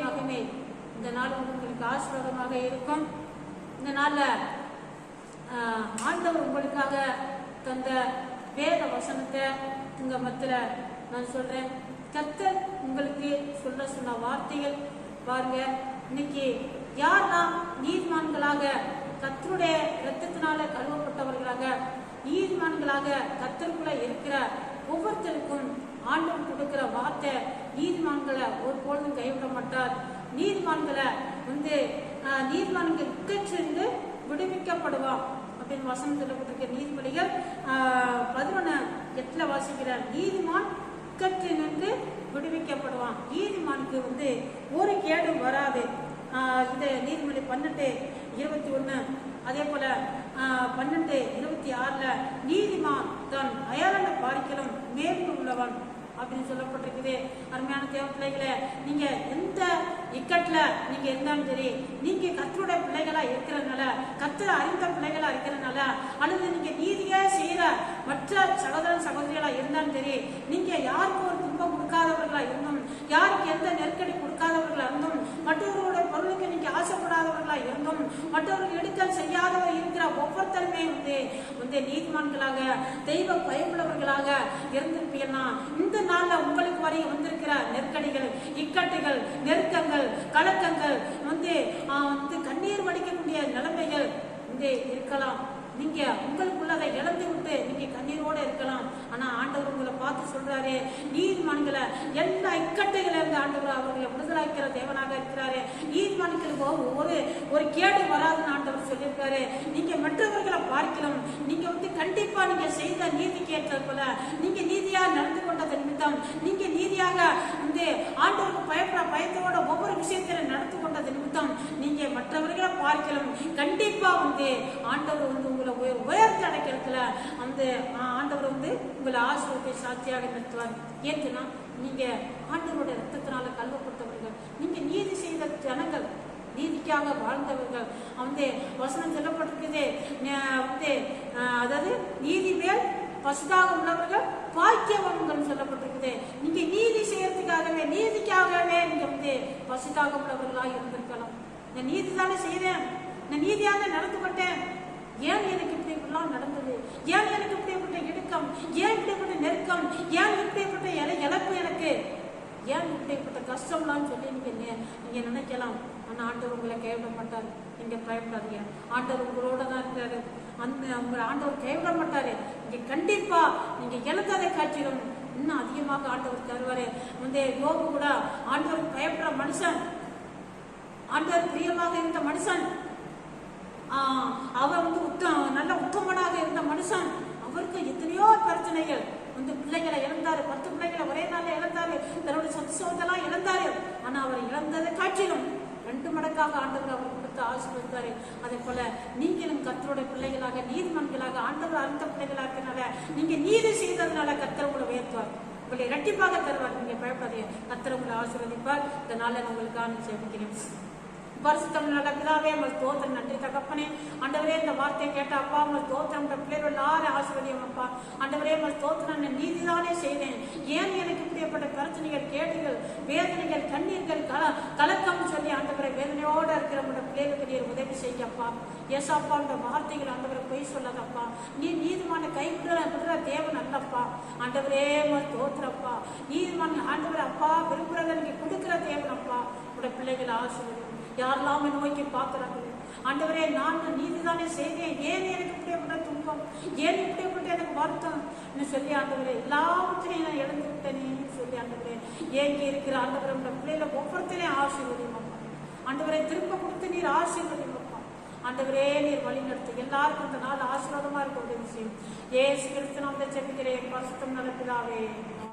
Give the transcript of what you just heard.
மகமே இந்த நாள் வந்து உங்களுக்கு ஆசீர்வாதமாக இருக்கும். இந்த நாள்ல ஆஹ், ஆண்டவர் உங்களுக்காக தந்த வேத வசனத்தை உங்க மத்தில நான் சொல்றேன். கர்த்தர் உங்களுக்கு சொல்ல சொன்ன வார்த்தைகள் பாருங்க. இன்னைக்கு யாரெல்லாம் நீதிமான்களாக கத்தருடைய ரத்தத்தினால கழுவப்பட்டவர்களாக நீதிமான்களாக கத்தருக்குள்ள இருக்கிற ஒவ்வொருத்தருக்கும் ஆண்டவர் கொடுக்கிற வார்த்தை நீதிமான்களை ஒரு பொழுதும் கைவிட மாட்டார். நீதிமான்களை வந்து நீதிமான்களுக்கு சென்று விடுவிக்கப்படுவான் அப்படின்னு வசனம் சொல்லப்பட்டிருக்க நீதிபதிகள் பதினொன்று எட்டுல வாசிக்கிறார் நீதிமான் உட்கற்றி நின்று விடுவிக்கப்படுவான். நீதிமானுக்கு வந்து ஒரு கேடும் வராது. இந்த இது நீதிமொழி பன்னெண்டு இருபத்தி ஒன்று அதே போல பன்னெண்டு இருபத்தி ஆறில் நீதிமான் தன் அயலான பாரிக்கலும் மேற்கு உள்ளவன் அப்படின்னு சொல்லப்பட்டிருக்குது. அருமையான தேவ பிள்ளைகளே நீங்க எந்த இக்கட்ல நீங்க இருந்தாலும் சரி நீங்க கத்தருடைய பிள்ளைகளா இருக்கிறதுனால கத்தரை அறிந்த பிள்ளைகளா இருக்கிறதுனால அல்லது நீங்க நீதியா செய்யற மற்ற சகோதரன் சகோதரிகளா இருந்தாலும் சரி நீங்க யாருக்கும் ஒரு துன்பம் கொடுக்காதவர்களா இருந்தும் யாருக்கு எந்த நெருக்கடி கொடுக்காதவர்களா இருந்தும் மற்றவர்களோட பொருளுக்கு நீங்க ஆசைப்படாதவர்களா இருந்தும் மற்றவர்கள் எடுக்கல் செய்யாதவர் ஒவ்வொருத்தருமே வந்து வந்து நீதிமான்களாக தெய்வ பயமுள்ளவர்களாக இருந்திருப்பீங்கன்னா இந்த நாளில் உங்களுக்கு வரை வந்திருக்கிற நெருக்கடிகள் இக்கட்டுகள் நெருக்கங்கள் கலக்கங்கள் வந்து வந்து கண்ணீர் வடிக்கக்கூடிய நிலைமைகள் வந்து இருக்கலாம். நீங்க உங்களுக்குள்ளதை இழந்து விட்டு நீங்க கண்ணீரோட இருக்கலாம். ஆனா ஆண்டவர் உங்களை பார்த்து சொல்றாரு நீதிமான்களை எல்லா இக்கட்டுகள் இருந்து ஆண்டவர் அவர்களை விடுதலாக்கிற தேவனாக இருக்கிறாரு. நீதிமான்களுக்கு ஒரு ஒரு கேடு வராதுன்னு ஆண்டவர் சொல்லியிருக்காரு. நீங்க மற்றவர்களை பார்க்கலாம் நீங்க வந்து கண்டிப்பா நீங்க செய்த நீதி கேட்டது போல நீங்க நீதியா நடந்து கொண்டது நிமித்தம் நீங்க நீதியாக வந்து ஆண்டவருக்கு பயப்பட பயத்தோட ஒவ்வொரு விஷயத்திலும் நடந்து கொண்டது நிமித்தம் நீங்க மற்றவர்களை பார்க்கலாம் கண்டிப்பா வந்து ஆண்டவர் வந்து உங்களை உயர் உயர்த்தி அடைக்கிறதுல அந்த ஆண்டவர் வந்து உங்களை ஆசிரியத்தை சாட்சியாக நிறுத்துவார். ஏற்றுனா நீங்க ஆண்டவருடைய ரத்தத்தினால கல்வப்பட்டவர்கள் நீங்க நீதி செய்த ஜனங்கள் நம்பிக்கையாக வாழ்ந்தவர்கள். வந்து வசனம் சொல்லப்பட்டிருக்குது. வந்து அதாவது நீதி மேல் பசுதாக உள்ளவர்கள் பாக்கியவன்கள் சொல்லப்பட்டிருக்குது. நீங்க நீதி செய்யறதுக்காகவே நீதிக்காகவே நீங்க வந்து பசுதாக உள்ளவர்களாக இருந்திருக்கலாம். இந்த நீதி தானே செய்தேன். இந்த நீதியாக நடந்துப்பட்டேன் ஏன் எனக்கு இப்படி இப்படிலாம் நடந்தது? ஏன் எனக்கு இப்படிப்பட்ட இடுக்கம்? ஏன் இப்படிப்பட்ட நெருக்கம்? ஏன் இப்படிப்பட்ட இழப்பு எனக்கு? ஏன் இப்படிப்பட்ட கஷ்டம்லாம் சொல்லி நீங்க நீங்க நினைக்கலாம்? ஆனால் ஆண்டவர் உங்களை கைவிட மாட்டார் நீங்க பயப்படாதீங்க. ஆண்டவர் உங்களோட தான் இருக்கிறாரு. அந்த உங்களை ஆண்டவர் கைவிட மாட்டாரு நீங்கள் கண்டிப்பா நீங்கள் இழந்ததை காட்சிகளும் இன்னும் அதிகமாக ஆண்டவர் தருவாரு. வந்து யோபு கூட ஆண்டவர் பயப்படுற மனுஷன். ஆண்டவர் பிரியமாக இருந்த மனுஷன். அவர் வந்து உத்தம் நல்ல உத்தமனாக இருந்த மனுஷன். அவருக்கு எத்தனையோ பிரச்சனைகள். வந்து பிள்ளைகளை இழந்தாரு பத்து பிள்ளைகளை ஒரே நாளில் இழந்தாரு. தன்னுடைய சொத்து சொத்தெல்லாம் இழந்தாரு. ஆனா அவர் இழந்ததை காட்டிலும் ரெண்டு மடங்காக ஆண்டவர் அவர் கொடுத்து ஆசீர்வதித்தாரு அதே போல நீங்களும் கத்தருடைய பிள்ளைகளாக நீதிமன்களாக ஆண்டவர் அறிந்த பிள்ளைகளாக இருக்கிறனால நீங்க நீதி செய்ததுனால கத்தர் உங்களை உயர்த்துவார். உங்களை இரட்டிப்பாக தருவார். நீங்க பயப்படாதீங்க. கத்தர் உங்களை ஆசீர்வதிப்பார். இதனால நான் உங்களுக்காக சேமிக்கிறேன் பரிசுத்தம் நல்ல பிதாவே உங்கள் தோத்திரம் நன்றி தகப்பனே. ஆண்டவரே இந்த வார்த்தையை கேட்ட அப்பா உங்கள் தோத்திரம் இந்த பிள்ளைகள் எல்லாரும் ஆசிரியம் அப்பா. ஆண்டவரே உங்கள் தோத்திரம் நான் நீதிதானே செய்தேன். ஏன் எனக்கு பிரியப்பட்ட பிரச்சனைகள் கேடுகள் வேதனைகள் கண்ணீர்கள் கல கலக்கம் சொல்லி ஆண்டவரை வேதனையோட இருக்கிற உங்களோட பிள்ளைகளுக்கு நீர் உதவி செய்யப்பா. ஏசாப்பா இந்த வார்த்தைகள் ஆண்டவரை பொய் சொல்லாதப்பா. நீ நீதிமான கை விடுற தேவன் அல்லப்பா. ஆண்டவரே உங்கள் நீதிமான ஆண்டவர் அப்பா விரும்புறத நீங்க கொடுக்குற தேவன் அப்பா. உங்களோட பிள்ளைகள் ஆசிரியர் யாரெல்லாம் நோக்கி பார்க்கிறாங்க ஆண்டவரே நான் நீதிதானே செய்தேன். ஏன் எனக்கு இப்படிப்பட்ட துன்பம்? ஏன் இப்படிப்பட்ட எனக்கு வருத்தம்? சொல்லி ஆண்டவரே எல்லாவற்றையும் நான் இழந்து விட்டேனே சொல்லி ஆண்டவரே ஏங்கி இருக்கிற ஆண்டவரை உங்க பிள்ளைகளை ஒவ்வொருத்தரையும் ஆசீர்வதியும் ஆண்டவரை திரும்ப கொடுத்து நீர் ஆசீர்வதியும் ஆண்டவரே நீர் வழி நடத்து. எல்லாருக்கும் இந்த நாள் ஆசீர்வாதமா இருக்க உதவி செய்யும். ஏசு கிறிஸ்து நாம் ஜெபிக்கிறேன். பரிசுத்தம் நடப்பிதாவே